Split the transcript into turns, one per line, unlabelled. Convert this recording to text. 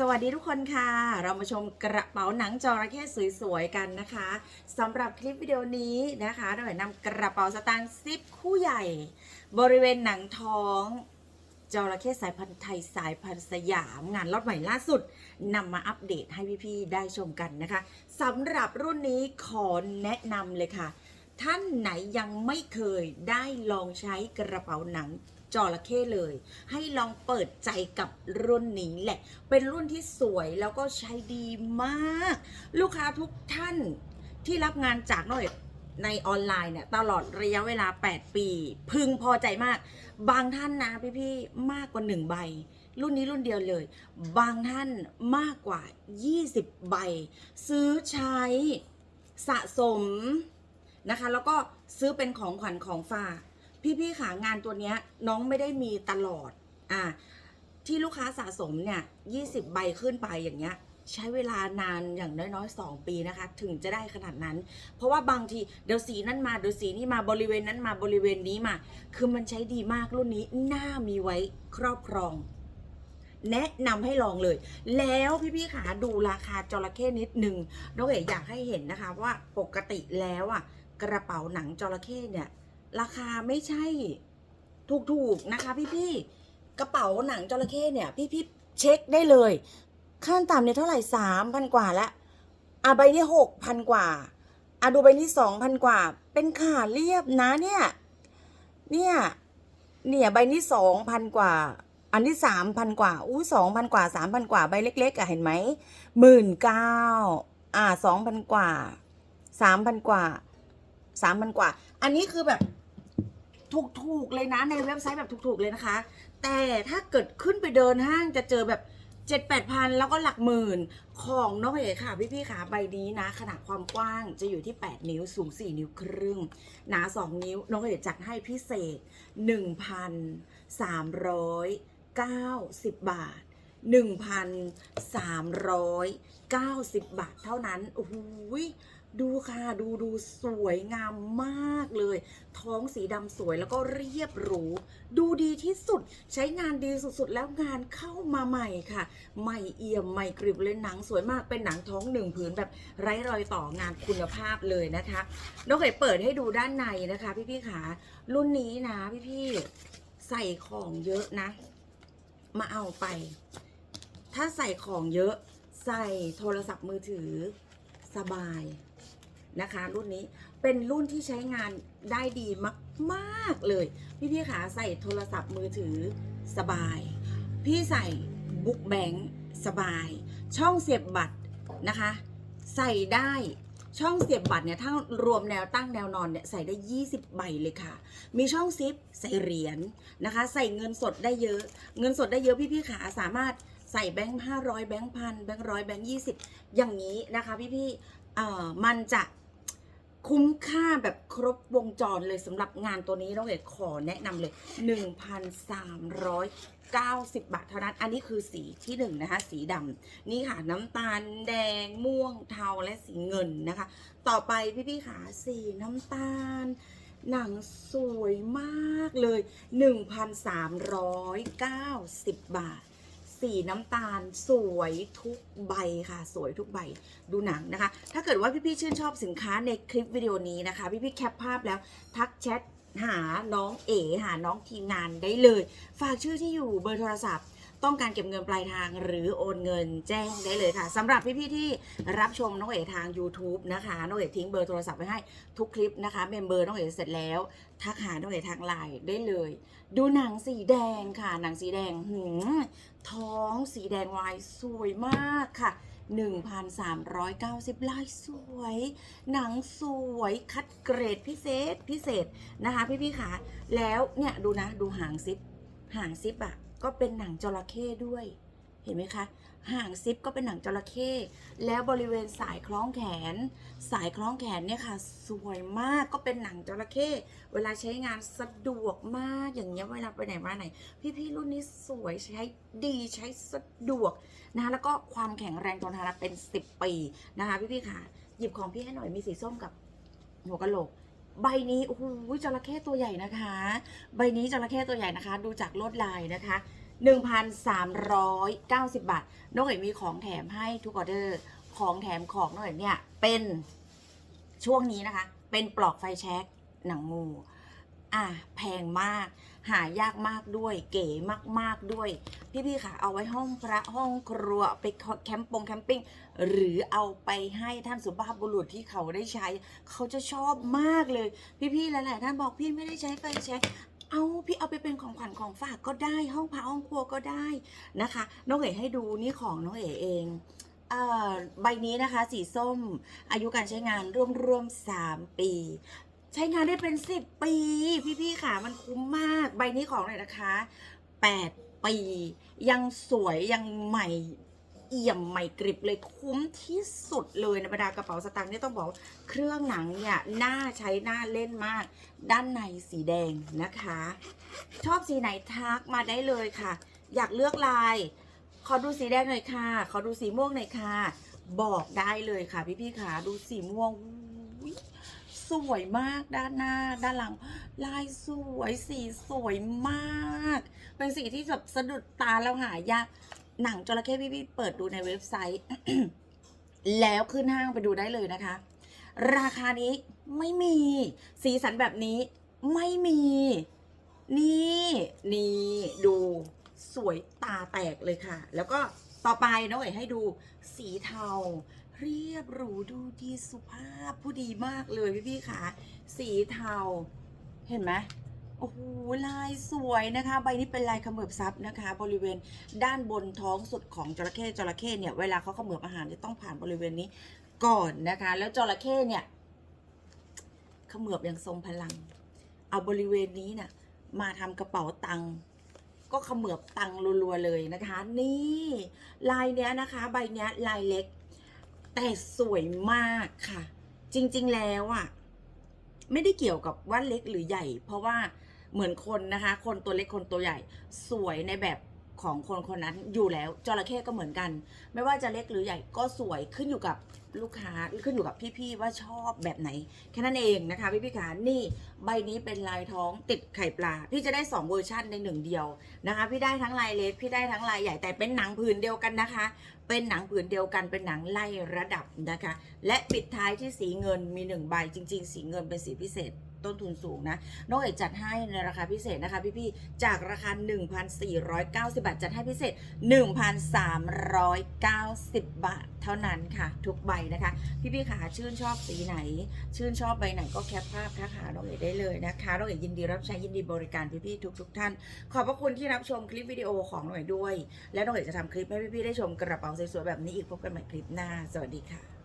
สวัสดีทุกคนค่ะ เรามาชมกระเป๋าหนังจระเข้สวยๆกันนะคะสำหรับคลิปวิดีโอนี้นะคะเราจะนำกระเป๋าสตางค์ซิปคู่ใหญ่ บริเวณหนังท้องจระเข้สายพันธุ์ไทยสายพันธุ์สยาม งานล็อตใหม่ล่าสุดนำมาอัปเดตให้พี่ๆได้ชมกันนะคะสำหรับรุ่นนี้ขอแนะนำเลยค่ะ ท่านไหนยังไม่เคยได้ลองใช้กระเป๋าหนัง จระเข้เลย ให้ลองเปิดใจกับรุ่นนี้แหละ เป็นรุ่นที่สวยแล้วก็ใช้ดีมาก ลูกค้าทุกท่านที่รับงานจากน้อยในออนไลน์เนี่ยตลอดระยะเวลา 8 ปี พึงพอใจมาก บางท่านนะพี่ๆมากกว่า 1 ใบ รุ่นนี้รุ่นเดียวเลย บางท่านมากกว่า 20 ใบ ซื้อใช้สะสมนะคะ แล้วก็ซื้อเป็นของขวัญของฝาก พี่ๆขางานตัวเนี้ยน้องไม่ได้มีตลอดอ่าที่ลูกค้าสะสมเนี่ย20 ใบขึ้นไปอย่างเงี้ย ใช้เวลานานอย่างน้อยๆ 2 ปีนะคะ ถึงจะได้ขนาดนั้น เพราะว่าบางทีเดี๋ยวสีนั้นมาเดี๋ยวสีนี้มาบริเวณนั้นมาบริเวณนี้มา คือมันใช้ดีมากรุ่นนี้น่ามีไว้ครอบครอง แนะนำให้ลองเลย แล้วพี่ๆขาดูราคาจระเข้นิดนึงน้องเอ๋อยากให้เห็นนะคะว่าปกติแล้วอะกระเป๋าหนังจระเข้เนี่ย ราคาไม่ใช่ถูกๆนะคะ พี่ๆกระเป๋าหนังจระเข้เนี่ยพี่ๆเช็คได้เลยขั้นต่ำเนี่ยเท่าไหร่สามพันกว่าละอะใบนี้หกพันกว่าอะดูใบนี้สองพันกว่า เป็นขาเรียบนะเนี่ย เนี่ย เนี่ยใบนี้สองพันกว่า อันที่สามพันกว่า อู้สองพันกว่าสามพันกว่าใบเล็ก ๆอะเห็นไหมหมื่นเก้าอ่าสองพันกว่าสามพันกว่าสามพันกว่า อันนี้คือแบบ ถูกๆเลยนะในเว็บไซต์แบบถูกๆเลยนะคะ แต่ถ้าเกิดขึ้นไปเดินห้างจะเจอแบบเจ็ดแปดพันแล้วก็หลักหมื่นของน้องเอ๋ค่ะ พี่ๆค่ะใบนี้นะ ขนาดความกว้างจะอยู่ที่ 8 นิ้วสูง 4 นิ้วครึ่ง หนา 2 นิ้ว น้องเอ๋จัดให้พิเศษ 1,390 บาท 1,390 บาทเท่านั้นโอ้โหย ดูค่ะ ดูดูสวยงามมากเลย ท้องสีดำสวยแล้วก็เรียบหรู ดูดีที่สุด ใช้งานดีสุดๆ แล้วงานเข้ามาใหม่ค่ะ ใหม่เอี่ยมใหม่กริบเลยหนังสวยมากเป็นหนังท้องหนึ่งผืนแบบไร้รอยต่องานคุณภาพเลยนะคะน้องเอ๋เปิดให้ดูด้านในนะคะ พี่ๆขารุ่นนี้นะพี่ๆใส่ของเยอะนะ มาเอาไป ถ้าใส่ของเยอะใส่โทรศัพท์มือถือสบาย นะคะ รุ่นนี้เป็นรุ่นที่ใช้งานได้ดีมาก ๆ เลย พี่ๆขาใส่โทรศัพท์มือถือสบาย พี่ใส่บุ๊กแบงค์สบาย ช่องเสียบบัตรนะคะ ใส่ได้ช่องเสียบบัตรเนี่ยถ้ารวมแนวตั้งแนวนอนเนี่ยใส่ได้ 20 ใบเลยค่ะ มีช่องซิปใส่เหรียญนะคะ ใส่เงินสดได้เยอะ เงินสดได้เยอะพี่ๆขาสามารถใส่แบงค์ห้าร้อยแบงค์พันแบงค์ร้อยแบงค์ยี่สิบอย่างนี้นะคะพี่ๆเอ่อมันจะ คุ้มค่าแบบครบวงจรเลยสำหรับงานตัวนี้น้องเอกขอแนะนำเลย 1,390 บาทเท่านั้น อันนี้คือสีที่หนึ่งนะคะ สีดำนี่ค่ะน้ำตาลแดงม่วงเทาและสีเงินนะคะ ต่อไปพี่ๆค่ะสีน้ำตาลหนังสวยมากเลย 1,390 บาท สีน้ำตาลสวยทุกใบค่ะ สวยทุกใบดูหนังนะคะ ถ้าเกิดว่าพี่ๆชื่นชอบสินค้าในคลิปวิดีโอนี้นะคะ พี่ๆแคปภาพแล้วทักแชทหาน้องเอ๋หาน้องทีมงานได้เลย ฝากชื่อที่อยู่เบอร์โทรศัพท์ ต้องการเก็บเงินปลายทางหรือโอนเงินแจ้งได้เลยค่ะสำหรับพี่ๆที่รับชมน้องเอ๋ทาง YouTube นะคะน้องเอ๋ทิ้งเบอร์โทรศัพท์ไว้ให้ทุกคลิปนะคะเมมเบอร์น้องเอ๋เสร็จแล้วทักหาน้องเอ๋ทางไลน์ได้เลย ดูหนังสีแดงค่ะ หนังสีแดงหืมท้องสีแดงวายสวยมากค่ะ1,390 ลายสวย หนังสวยคัดเกรดพิเศษพิเศษนะคะพี่ๆค่ะแล้วเนี่ยดูนะดูหางซิปหางซิปอะ ก็เป็นหนังจระเข้ด้วย เห็นไหมคะหางซิปก็เป็นหนังจระเข้แล้วบริเวณสายคล้องแขน สายคล้องแขนเนี่ยค่ะ สวยมากก็เป็นหนังจระเข้เวลาใช้งานสะดวกมากอย่างเงี้ยเวลาไปไหนมาไหน พี่ๆรุ่นนี้สวยใช้ดีใช้สะดวกนะคะแล้วก็ความแข็งแรงทนทานเป็น 10 ปีนะคะพี่ๆค่ะ หยิบของพี่ให้หน่อยมีสีส้มกับหัวกะโหลก ใบนี้โอ้โหจระเข้ตัวใหญ่นะคะ ใบนี้จระเข้ตัวใหญ่นะคะ ดูจากลวดลายนะคะ 1,390 บาท น้องเอ๋ยมีของแถมให้ทุกออเดอร์ ของแถมของน้องเอ๋ยเนี่ยเป็นช่วงนี้นะคะ เป็นปลอกไฟแช็กหนังงู อะแพงมาก หายากมากด้วย เก๋มากๆด้วย พี่ๆค่ะ เอาไว้ห้องพระห้องครัวเอาไปแคมป์ปงแคมปิ้งหรือเอาไปให้ท่านสุภาพบุรุษที่เขาได้ใช้ เขาจะชอบมากเลย พี่ๆหลายๆท่านบอกพี่ไม่ได้ใช้ไฟแช็กเอาพี่เอาไปเป็นของขวัญของฝากก็ได้ ห้องพระห้องครัวก็ได้นะคะ น้องเอ๋ให้ดูนี่ของน้องเอ๋เองใบนี้นะคะ สีส้มอายุการใช้งานร่วมๆ3ปี ใช้งานได้เป็น10ปี พี่ๆค่ะ มันคุ้มมาก ใบนี้ของเลยนะคะ8ปี ยังสวยยังใหม่เอี่ยมใหม่กริบเลยคุ้มที่สุดเลยในบรรดากระเป๋าสตางค์นี่ต้องบอกว่าเครื่องหนังเนี่ยน่าใช้น่าเล่นมาก ด้านในสีแดงนะคะ ชอบสีไหนทักมาได้เลยค่ะ อยากเลือกลาย ขอดูสีแดงหน่อยค่ะ ขอดูสีม่วงหน่อยค่ะ บอกได้เลยค่ะพี่ๆค่ะ ดูสีม่วง สวยมากด้านหน้า ด้านหลัง ลายสวยสีสวยมาก เป็นสีที่แบบสะดุดตาเราหายาก หนังจระเข้พี่ๆเปิดดูในเว็บไซต์ แล้วขึ้นห้างไปดูได้เลยนะคะ ราคานี้ไม่มี สีสันแบบนี้ไม่มี นี่นี่ดูสวยตาแตกเลยค่ะ แล้วก็ต่อไปน้องเอ๋ให้ดูสีเทา เรียบหรูดูดีสุภาพผู้ดีมากเลยพี่ๆค่ะ สีเทา เห็นไหมโอ้โหลายสวยนะคะ ใบนี้เป็นลายขมือบซับนะคะ บริเวณด้านบนท้องสุดของจระเข้จระเข้เนี่ยเวลาเขาขมือบอาหารจะต้องผ่านบริเวณนี้ก่อนนะคะ แล้วจระเข้เนี่ยขมือบอย่างทรงพลัง เอาบริเวณนี้น่ะมาทำกระเป๋าตังค์ก็ขมือบตังรัวๆเลยนะคะ นี่ ลายเนี้ยนะคะ ใบเนี้ยลายเล็ก แต่สวยมากค่ะ จริง ๆ แล้วอะ ไม่ได้เกี่ยวกับว่าเล็กหรือใหญ่ เพราะว่าเหมือนคนนะคะ คนตัวเล็กคนตัวใหญ่ สวยในแบบของคนคนนั้นอยู่แล้วจระเข้ก็เหมือนกัน ไม่ว่าจะเล็กหรือใหญ่ก็สวยขึ้นอยู่กับลูกค้าขึ้นอยู่กับพี่ๆว่าชอบแบบไหน แค่นั้นเองนะคะ พี่ๆขานี่ใบนี้เป็นลายท้องติดไข่ปลา พี่จะได้ 2 เวอร์ชันในหนึ่งเดียวนะคะ พี่ได้ทั้งลายเล็กพี่ได้ทั้งลายใหญ่แต่เป็นหนังผืนเดียวกันนะคะ เป็นหนังผืนเดียวกันเป็นหนังไล่ระดับนะคะ และปิดท้ายที่สีเงินมีหนึ่งใบจริง ๆ สีเงินเป็นสีพิเศษต้นทุนสูงนะน้องเอกจัดให้ในราคาพิเศษนะคะพี่ๆ จากราคา 1,490 บาท จัดให้พิเศษ 1,390 บาท เท่านั้นค่ะ ทุกใบนะคะ พี่ๆค่ะชื่นชอบสีไหน ชื่นชอบใบไหนก็แคปภาพทักหาน้องเอกได้เลยนะคะน้องเอกยินดีรับใช้ยินดีบริการพี่ๆทุกๆท่าน ขอบพระคุณที่รับชมคลิปวิดีโอของน้องเอกด้วย และน้องเอกจะทำคลิปให้พี่ๆได้ชมกระเป๋าสวยๆแบบนี้อีกพบกันใหม่คลิปหน้า สวัสดีค่ะ